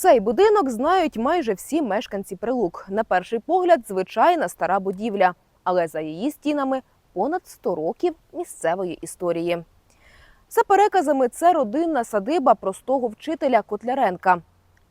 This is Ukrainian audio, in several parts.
Цей будинок знають майже всі мешканці Прилук. На перший погляд, звичайна стара будівля, але за її стінами понад 100 років місцевої історії. За переказами, це родинна садиба простого вчителя Котляренка.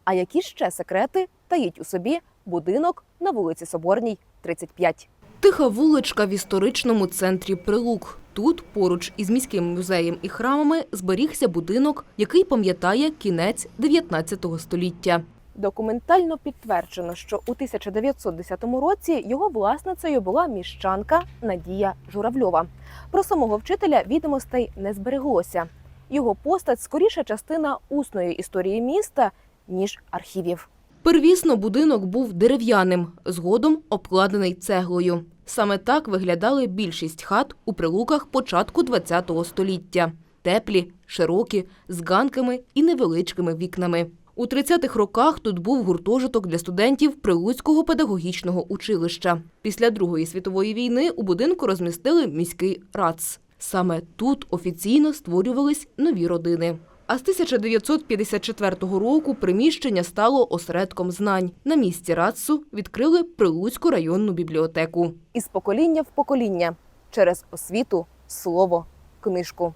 А які ще секрети таїть у собі будинок на вулиці Соборній, 35? Тиха вуличка в історичному центрі Прилук. Тут, поруч із міським музеєм і храмами, зберігся будинок, який пам'ятає кінець 19 століття. Документально підтверджено, що у 1910 році його власницею була міщанка Надія Журавльова. Про самого вчителя відомостей не збереглося. Його постать скоріше частина усної історії міста, ніж архівів. Первісно будинок був дерев'яним, згодом обкладений цеглою. Саме так виглядали більшість хат у прилуках початку ХХ століття. Теплі, широкі, з ганками і невеличкими вікнами. У 30-х роках тут був гуртожиток для студентів Прилуцького педагогічного училища. Після Другої світової війни у будинку розмістили міський РАЦ. Саме тут офіційно створювались нові родини. А з 1954 року приміщення стало осередком знань. На місці РАЦу відкрили Прилуцьку районну бібліотеку. Із покоління в покоління через освіту, слово, книжку.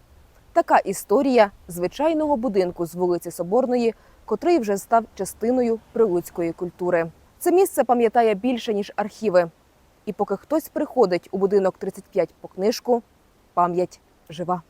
Така історія звичайного будинку з вулиці Соборної, котрий вже став частиною прилуцької культури. Це місце пам'ятає більше ніж архіви. І поки хтось приходить у будинок 35 по книжку, пам'ять жива.